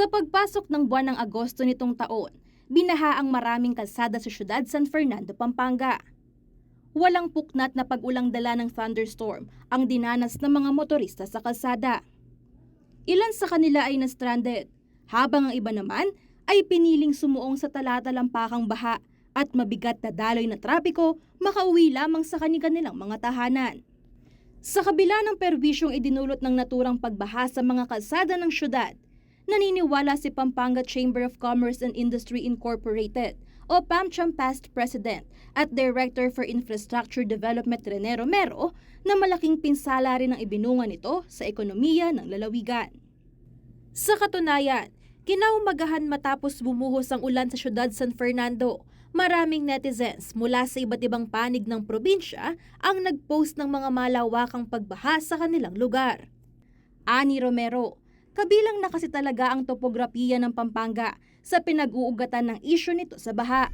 Sa pagpasok ng buwan ng Agosto nitong taon, binaha ang maraming kalsada sa syudad San Fernando, Pampanga. Walang puknat na pag-ulang dala ng thunderstorm ang dinanas ng mga motorista sa kalsada. Ilan sa kanila ay na-stranded, habang ang iba naman ay piniling sumuong sa talatalampakang baha at mabigat na daloy na trapiko makauwi lamang sa kanilang mga tahanan. Sa kabila ng perwisyong idinulot ng naturang pagbaha sa mga kalsada ng syudad, naniniwala si Pampanga Chamber of Commerce and Industry Incorporated o PAMCHAM past president at Director for Infrastructure Development Rene Romero na malaking pinsala rin ang ibinunga nito sa ekonomiya ng lalawigan. Sa katunayan, kinaumagahan matapos bumuhos ang ulan sa syudad San Fernando, maraming netizens mula sa iba't ibang panig ng probinsya ang nagpost ng mga malawakang pagbaha sa kanilang lugar. Ani Romero, kabilang na kasi talaga ang topografiya ng Pampanga sa pinag-uugatan ng isyu nito sa baha.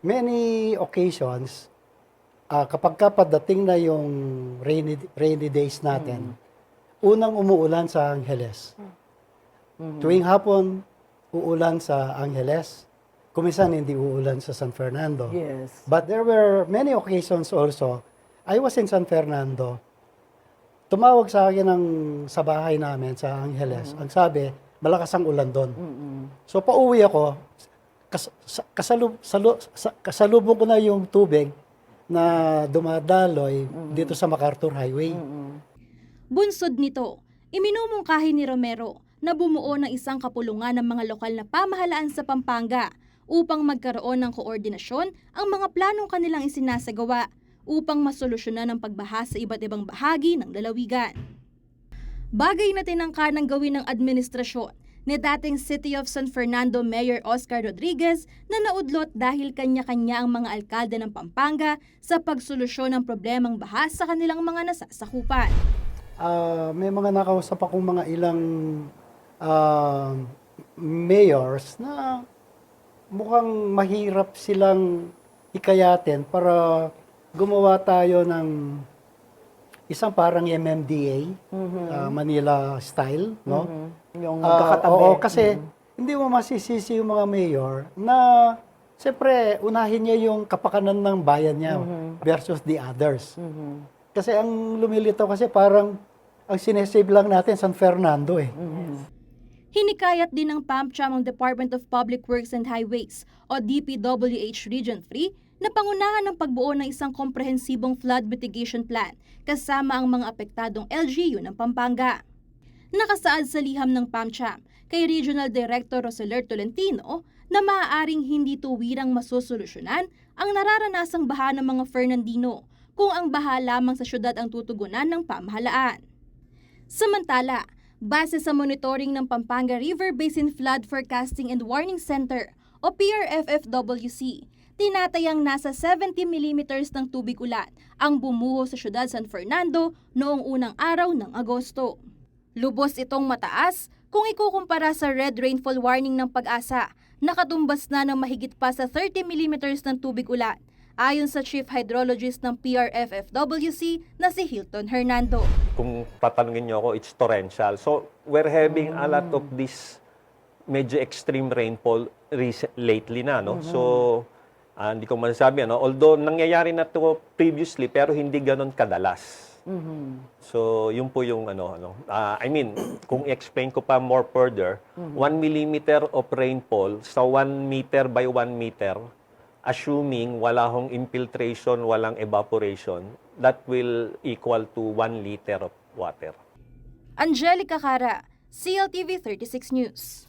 many occasions, ah, kapag ka padating na yung rainy, rainy days natin, unang umuulan sa Angeles. Tuwing hapon, uulan sa Angeles. Kumisan hindi uulan sa San Fernando. Yes. But there were many occasions also. I was in San Fernando. Tumawag sa akin ng sa bahay namin sa Angeles. Ang sabi, malakas ang ulan doon. So pauwi ako, kas, sa- kasalub, salu, sa, kasalubong ko na yung tubig na dumadaloy dito sa MacArthur Highway. Bunsod nito, iminumungkahi ni Romero na bumuo ng isang kapulungan ng mga lokal na pamahalaan sa Pampanga upang magkaroon ng koordinasyon ang mga planong kanilang isinasagawa upang masolusyonan ang pagbaha sa iba't ibang bahagi ng lalawigan. Bagay na tinangka ng gawin ng administrasyon ni dating City of San Fernando Mayor Oscar Rodriguez na naudlot dahil kanya-kanya ang mga alkalde ng Pampanga sa pagsolusyon ng problemang baha sa kanilang mga nasasakupan. Ah, may mga nakausap akong mga ilang ah, mayors na mukhang mahirap silang hikayatin para gumawa tayo ng isang parang MMDA, ah, Manila style, no? Mhm. Yung Ah, magkakatabi. oo, kasi hindi mo masisisi yung mga mayor na siyempre unahin niya yung kapakanan ng bayan niya versus the others. Mhm. Kasi ang lumilitaw kasi parang ang sinesave lang natin San Fernando eh. Hinikayat din ng PAMCHAM ang Department of Public Works and Highways o DPWH Region 3 na pangunahan ng pagbuo ng isang komprehensibong flood mitigation plan kasama ang mga apektadong LGU ng Pampanga. Nakasaad sa liham ng PAMCHAM kay Regional Director Roseler Tolentino na maaaring hindi tuwirang masosolusyonan ang nararanasang baha ng mga Fernandino kung ang baha lamang sa syudad ang tutugunan ng pamahalaan. Samantala, base sa monitoring ng Pampanga River Basin Flood Forecasting and Warning Center o PRFFWC, tinatayang nasa 70 mm ng tubig ulan ang bumuho sa syudad San Fernando noong unang araw ng Agosto. Lubos itong mataas kung ikukumpara sa red rainfall warning ng pag-asa, nakatumbas na ng mahigit pa sa 30 mm ng tubig ulan, ayon sa Chief Hydrologist ng PRFFWC na si Hilton Hernando. kung tatanungin niyo ako, it's torrential. So, we're having a lot of this medyo extreme rainfall lately na, no? So, ah, hindi ko masasabi, ano? Although, nangyayari na to previously, pero hindi ganon kadalas. So, yun po yung ano, ano. ah, I mean, kung i-explain ko pa more further, 1 millimeter of rainfall sa 1 meter by 1 meter, assuming wala hong infiltration, walang evaporation, that will equal to 1 liter of water. Angelica Cara, CLTV 36 News.